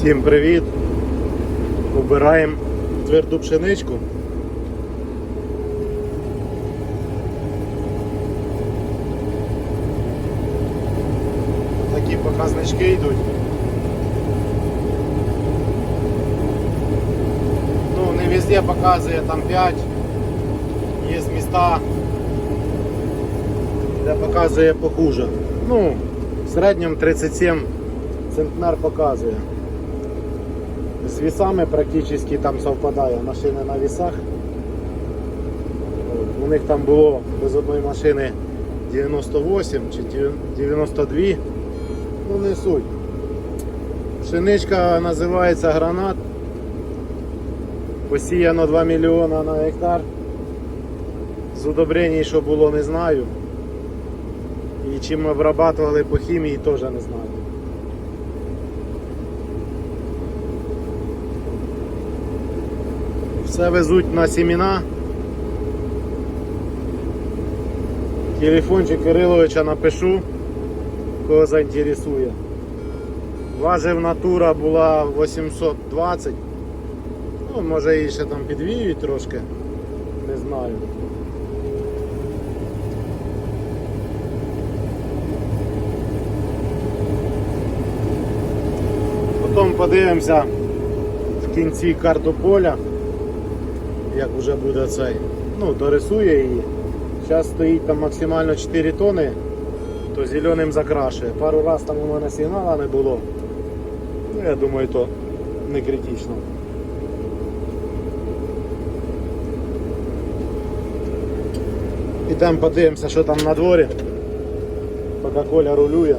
Всім привіт! Убираємо тверду пшеничку. Такі показнички йдуть. Ну, не везде показує там 5. Є міста, де показує похуже. Ну, в середньому 37 центнер показує. З весами практично там совпадає машини на весах. У них там було без одної машини 98 чи 92. Ну не суть. Пшеничка називається гранат. Посіяно 2 мільйона на гектар. З удобрень, що було, не знаю. І чим обрабатували по хімії, теж не знаю. Все везуть на семена. Телефончик Кириловича напишу, кого заінтересує. Важив натура була 820. Ну, може її ще там підвіють трошки. Не знаю. Потім подивимося в кінці карту поля, як вже буде цей. Ну, дорисує її. Зараз стоїть там максимально 4 тони, то зеленим закрашує. Пару раз там у мене сигнала не було. Ну, я думаю, то не критично. Ідемо подивимося, що там на дворі. Поки Коля рулює.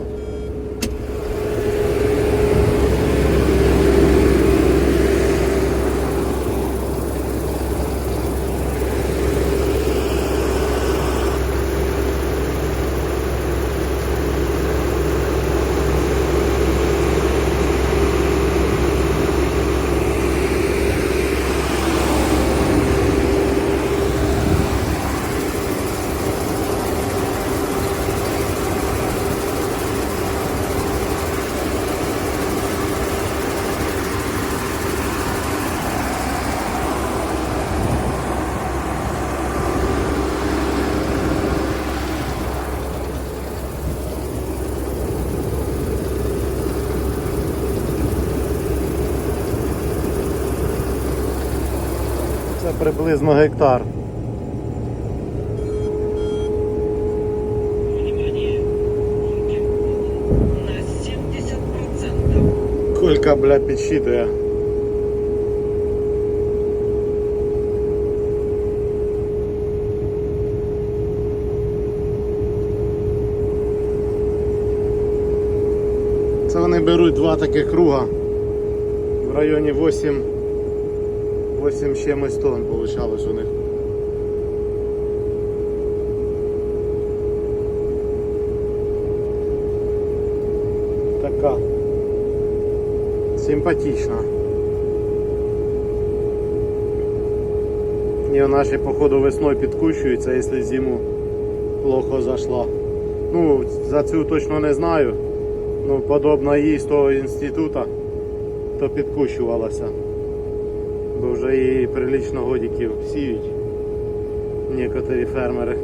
Це приблизно гектар. Внимание! На 70%. Колька, бля, підсчитує. Це вони беруть два таких круга в районі 8 8 з чимось тонн получалось у них. Така симпатична. І вона ще походу весною підкущується, якщо зиму плохо зайшла. Ну, за цю точно не знаю. Ну, подобно їй з того інституту, то підкущувалася. Бо вже її прилично годиків сіють некоторі фермери.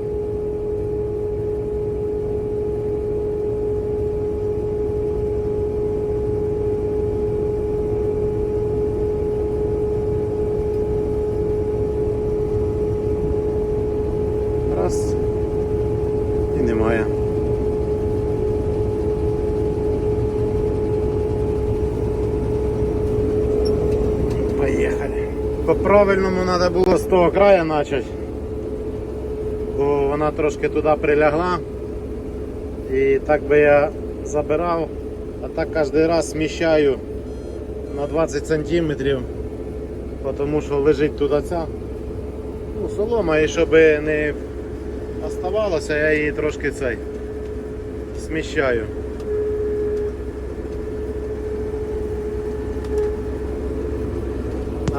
Раз і немає. Поїхали. По-правильному треба було з того краю почати, бо вона трошки туди прилягла. І так би я забирав, а так кожен раз сміщаю на 20 сантиметрів, тому що лежить туди ця ну, солома, і щоб не оставалося, я її трошки цей сміщаю.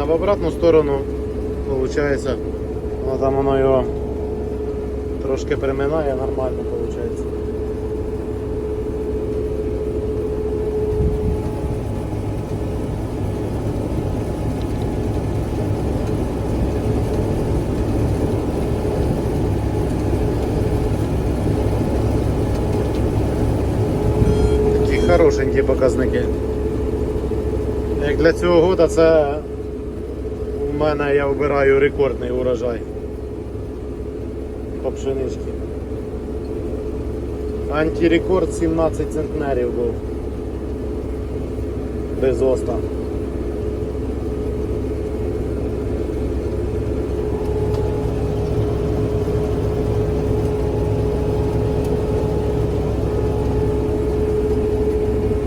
А в обратную сторону, виходить, ну, там оно його трошки переминає, нормально виходить. Хорошенькі показники. Як для цього года це у мене я вибираю рекордний урожай по пшеничці. Антирекорд 17 центнерів був. Без оста.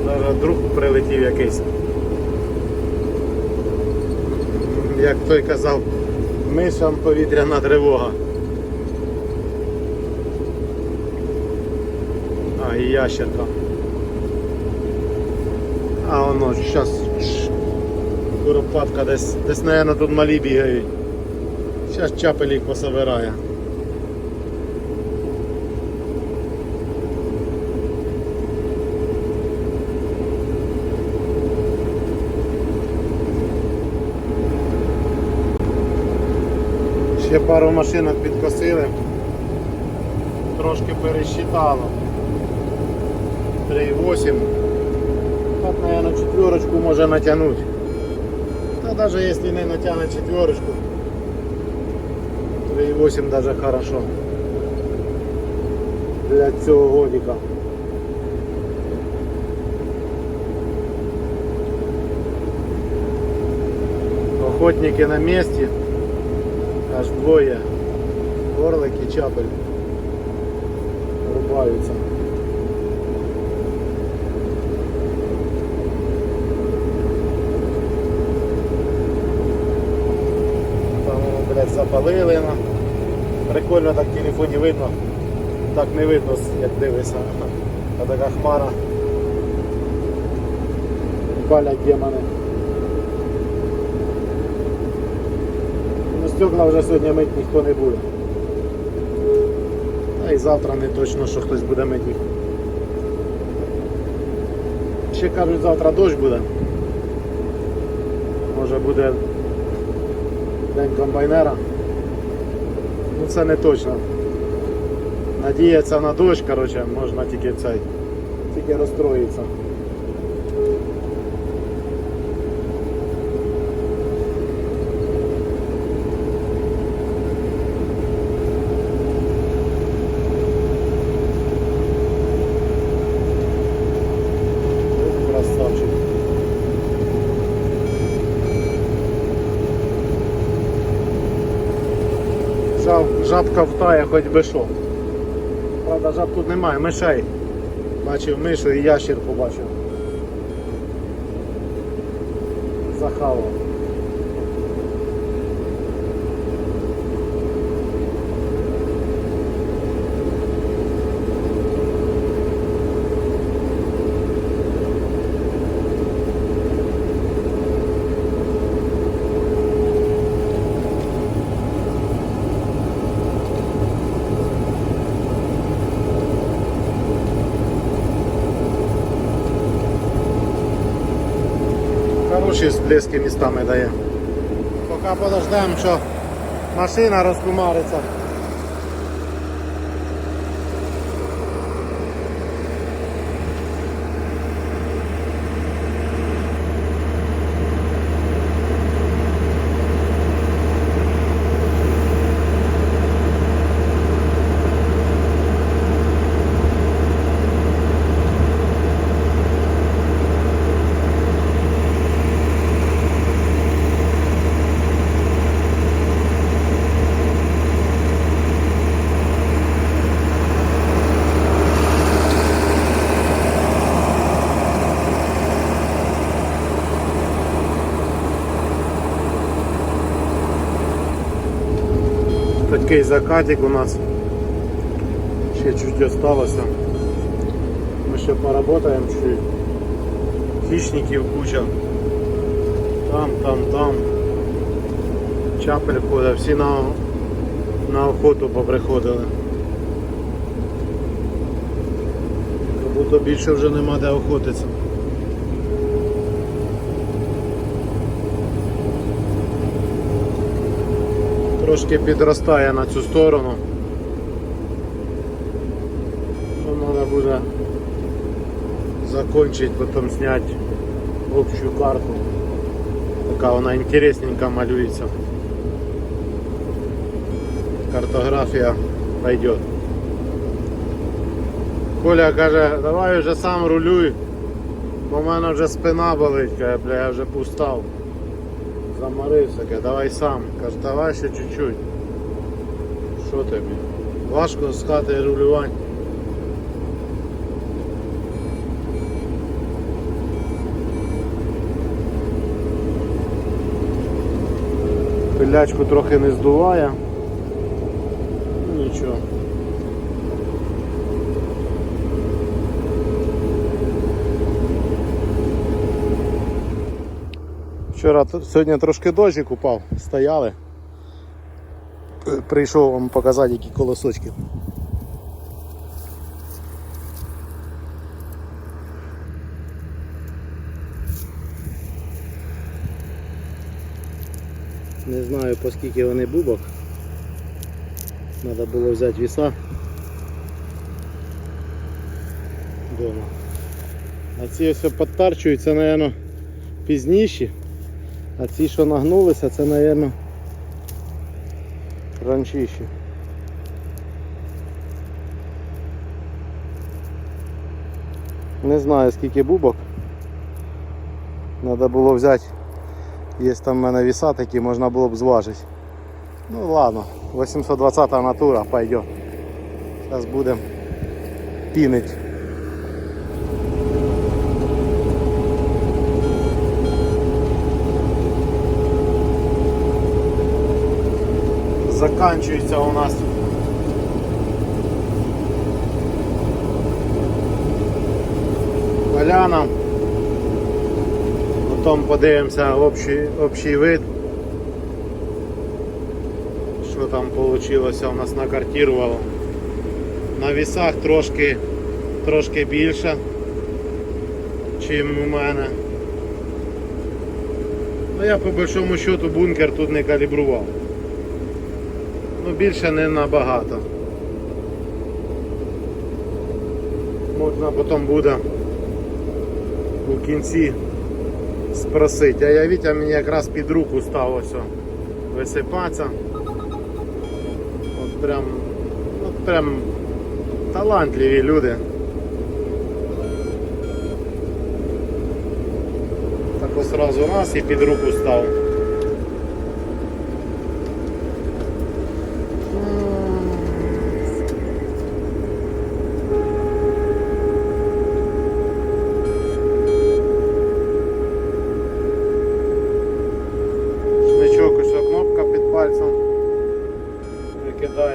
Зараз друг прилетів якийсь. Як той казав, мишам повітряна тривога. А, і ящерка. А воно зараз куропатка десь, десь, мабуть, тут малі бігають. Зараз чапелік пособирає. Ще пару машинок підкосили. Трошки пересчитало. 3,8. Так, наверное, четверочку може натягнуть. Та даже если не натягнет четверочку, 3,8 даже хорошо. Для цього годика. Охотники на месте. Аж двоє. Орлик і чапель. Рубаються. Там, блядь, запалили. Прикольно так в телефоні видно. Так не видно, як дивишся. А така хмара. Палять демони. Ну, стекла вже сьогодні мить ніхто не буде. А і завтра не точно, що хтось буде мити їх. Ще кажуть, завтра дощ буде. Може буде день комбайнера. Ну це не точно. Надіятися на дощ, коротше, можна тільки цей, тільки розстроїтися. Жаб, жабка втає хоч би що. Правда, жаб тут немає, мишей. Бачив мишу і ящір побачив. Захавав. Хороші сплески містами дає. Поки подождемо, що машина розкумариться. Такий закатик у нас. Ще чуть осталося. Ми ще поработаємо чуть. Хищників куча. Там, там, там. Чапель ходить, всі на, на охоту поприходили. Будто більше вже нема де охотитися. Трошки підростає на цю сторону. Ну, Треба буде закончить, потом снять общую карту. Така вона інтересненько малюється. Картографія пойдет. Коля каже, давай вже сам рулюй, бо в мене вже спина болить, каже, бля, я вже пустав. Заморився, каже, давай сам. Каже, давай ще чуть-чуть. Що тобі? Важко з хати рулювати. Пилячку трохи не здуває. Нічого. Вчора сьогодні трошки дощик упав, стояли. Прийшов вам показати, які колосочки. Не знаю по скільки вони бубок. Треба було взяти віса дома. А ці ось підтарчуються, мабуть, пізніші. А ці, що нагнулися, це, мабуть, ранчіші. Не знаю скільки бубок. Треба було взяти. Є там в мене віса такі, можна було б зважити. Ну ладно, 820 натура пойдет. Зараз будемо пінить. Заканчується у нас поляна. Потім подивимося общий, общий вид. Що там вийшло у нас накартірувало. На вісах трошки, трошки більше, чим у мене. Ну я по большому счету бункер тут не калібрував. Ну більше не набагато. Можна потім буде у кінці спросити. А я Вітя мені якраз під руку став ось висипатися. От прям, от прям талантливі люди. Так ось одразу раз і під руку став.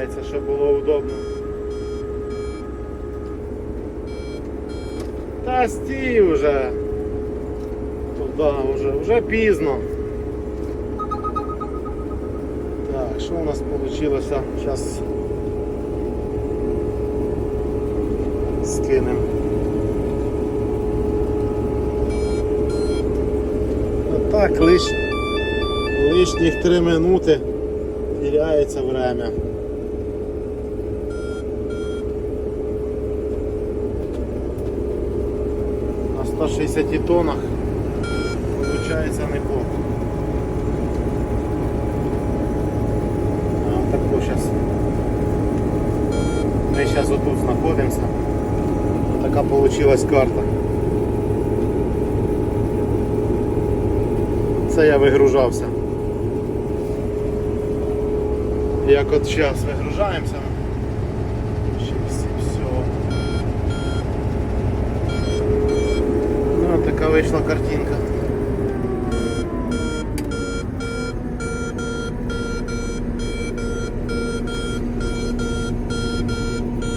Викидається, щоб було удобно. Та стій вже. Туди вже, вже пізно. Так, що у нас вийшло? Зараз скинемо. Так, лиш, лишніх 3 минути теряється время. На 160 тоннах получается неплохо. А, тако сейчас. Ми зараз отут знаходимося. Така получилась карта. Це я вигружався. Як от зараз вигружаємося. Щось і все. Ну, така вийшла картинка.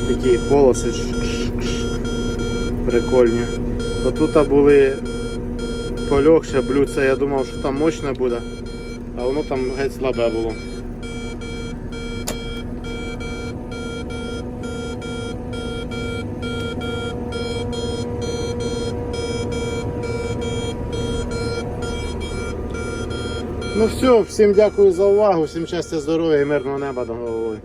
Такі полоси ш-ш-ш. прикольні. Отут були полегше блюдце, я думав, що там мощне буде, а воно там геть слабе було. Ну все, всім дякую за увагу, всім щастя, здоров'я і мирного неба до голови.